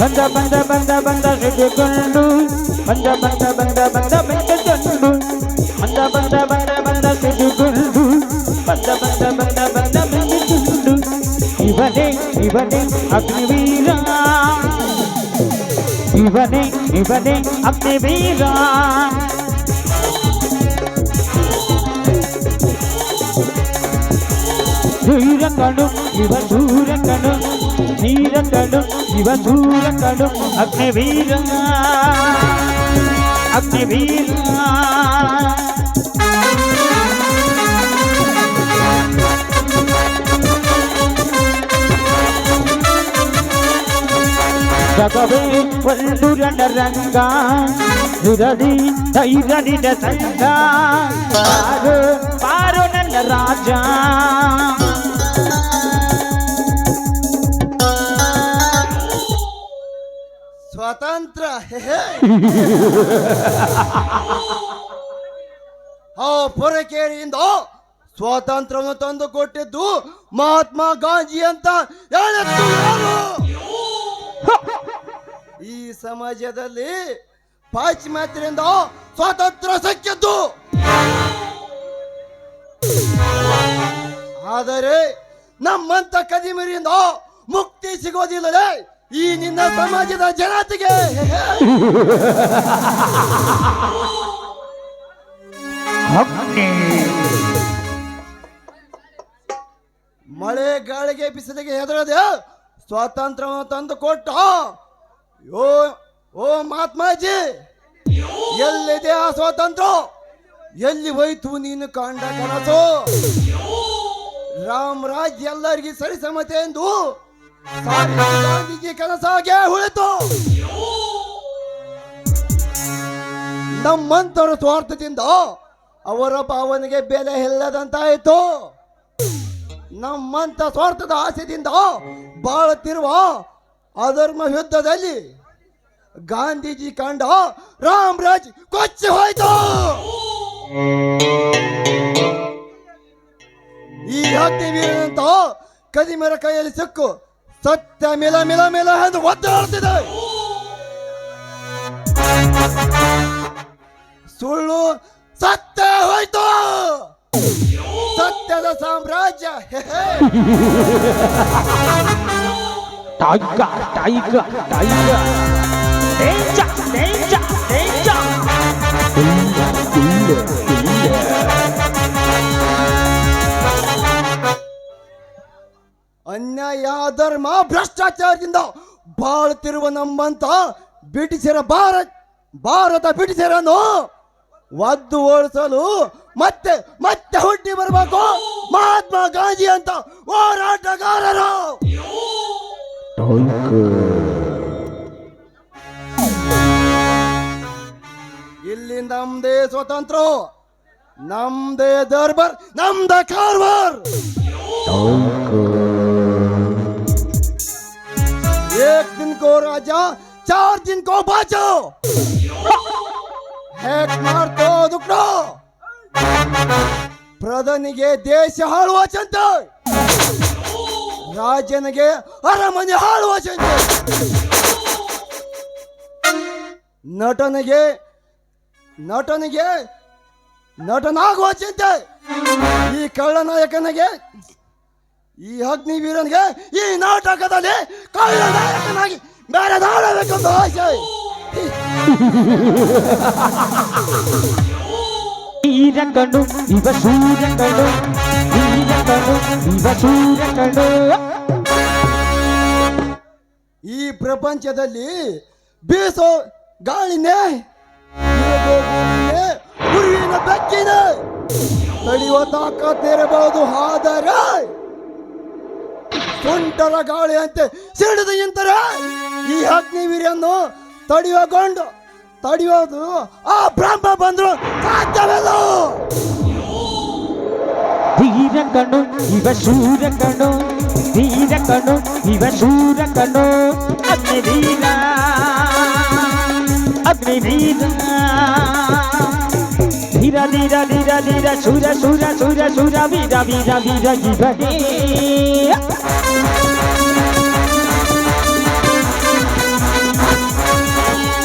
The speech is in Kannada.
బంద బంద బంద బంద సిడిగుండు బంద బంద బంద బంద వెంకటండు బంద బంద బంద బంద సిడిగుండు బంద బంద బంద బంద వెంకటండు ఇవనే ఇవనే అగ్నివీరా ఇవనే ఇవనే అగ్నివీరా సూరకను ఇవ సూరకను ನೀರಕನು ಇವ ಸೂರಕನು ಅಗ್ನಿವೀರ ಅಗ್ನಿವೀರ ಜಗವೇ ಒಂದು ರಣರಂಗ ನುರದಿ ಧೈರ್ಯದ ಸಂಗ ಬಾರು ಬಾರು ನನ್ನ ಆ ಪೊರಕೇರಿಯಿಂದ ಸ್ವಾತಂತ್ರ್ಯವನ್ನು ತಂದು ಕೊಟ್ಟಿದ್ದು ಮಹಾತ್ಮ ಗಾಂಧಿ ಅಂತ ಈ ಸಮಾಜದಲ್ಲಿ ಪಾಶ್ಚಿಮಾತ್ಯರಿಂದ ಸ್ವಾತಂತ್ರ್ಯ ಸಿಕ್ಕಿದ್ದು. ಆದರೆ ನಮ್ಮಂತ ಕದಿಮರಿಯಿಂದ ಮುಕ್ತಿ ಸಿಗೋದಿಲ್ಲದೆ ಈ ನಿನ್ನ ಸಮಾಜದ ಜನತೆಗೆ ಮಳೆ ಗಾಳಿಗೆ ಬಿಸಿಲಿಗೆ ಹೆದರದೆ ಸ್ವಾತಂತ್ರ್ಯ ತಂದು ಕೊಟ್ಟ ಓ ಓ ಮಹಾತ್ಮಾಜಿ ಎಲ್ಲಿದೆ ಆ ಸ್ವಾತಂತ್ರ್ಯ? ಎಲ್ಲಿ ಹೋಯ್ತು ನೀನು ಕಾಂಡ ಕನಸು? ರಾಮರಾಜ್ ಎಲ್ಲರಿಗೂ ಸರಿಸಮತೆ ಎಂದು ಉಳಿತು ನಮ್ಮಂತರ ಸ್ವಾರ್ಥದಿಂದ ಅವರ ಭಾವನೆಗೆ ಬೆಲೆ ಇಲ್ಲದಂತಾಯಿತು. ನಮ್ಮಂತ ಸ್ವಾರ್ಥದ ಆಸೆದಿಂದ ಬಾಳುತ್ತಿರುವ ಅಧರ್ಮ ಯುದ್ಧದಲ್ಲಿ ಗಾಂಧೀಜಿ ಕಂಡ ರಾಮರಾಜ್ ಕೊಚ್ಚಿ ಹೋಯ್ತು. ಈ ಅಗ್ನಿವೀರನಂತ ಕದಿಮರ ಕೈಯಲ್ಲಿ ಸಿಕ್ಕು ಸತ್ಯ, ಮಿಲ ಮಿಲ ಮಿಲ ಎಂದು ಒದ್ದಾಡ್ತಿದೆ. ಸುಳ್ಳು ಸತ್ಯ ಹೋಯ್ತು. ಸತ್ಯದ ಸಾಮ್ರಾಜ್ಯ. Tiger tiger tiger danger danger ಅನ್ಯಾಯ ಧರ್ಮ ಭ್ರಷ್ಟಾಚಾರದಿಂದ ಬಾಳುತ್ತಿರುವ ನಮ್ಮಂತ ಬ್ರಿಟಿಷರ ಭಾರತ ಭಾರತ ಬ್ರಿಟಿಷರನ್ನು ಒದ್ದು ಓಡಿಸಲು ಮತ್ತೆ ಮತ್ತೆ ಹುಟ್ಟಿ ಬರಬೇಕು. ಮಹಾತ್ಮ ಗಾಂಧಿ ಅಂತ ಹೋರಾಟಗಾರರು. ಇಲ್ಲಿ ನಮ್ದೇ ಸ್ವತಂತ್ರ, ನಮ್ದೇ ದರ್ಬಾರ್, ನಮ್ದ ಕಾರ್ವಾರ್. ಇಟ್ಕೋ ರಾಜ ಚಾರ್ ದಿನಕೋ ಬಾಚು ಹ್ಯಾಕ್ ಮಾಡ್ತೋ ದುಕ್ಡು ಪ್ರಧಾನಿಗೆ ದೇಶ ಹಾಳುವ ಚಂತ. ರಾಜನಿಗೆ ಅರಮನೆ ಹಾಳುವ ಚಂತ. ನಟನಿಗೆ ನಟನಿಗೆ ನಟನಾಗುವ ಚಿಂತೆ. ಈ ಕಳ್ಳನಾಯಕನಿಗೆ, ಈ ಅಗ್ನಿವೀರನಿಗೆ ಈ ನಾಟಕದಲ್ಲಿ ಕಳ್ಳನಾಯಕನಾಗಿ ಮೆರೆದಾಡಬೇಕೆಂದು ಆಸೆ ವೀರಕಣು ಇವ ಇವ ಈ ಪ್ರಪಂಚದಲ್ಲಿ ಬೀಸೋ ಗಾಳಿನೇ ಗುರುವಿನ ಬೆಕ್ಕಿನೇ. ತಡೆಯುವ ತಾಕತ್ತಿರಬಹುದು ಆದರೆ ಸುಂಟರ ಗಾಳಿಯಂತೆ ಸಿಡಿದು ನಿಂತರೆ ಈ ಅಗ್ನಿ ಅಗ್ನಿವೀರ್ಯನ್ನು ತಡೆಯುವಗೊಂಡು ತಡೆಯೋದು ಆ ಬ್ರಹ್ಮ ಬಂದ್ರು ಸಾಧ್ಯವಿಲ್ಲ. ವೀರಕಣು ಇವ ಜೀವಶೂರ ಕಣು ಇವ ಸೂರ್ಯಕಣು ಅಗ್ನಿವೀರ ಅಗ್ನಿವೀರ. ধীরা ধীরা ধীরা ধীরা সুরা সুরা সুরা সুরা বীরা বীরা বীরা জীবনে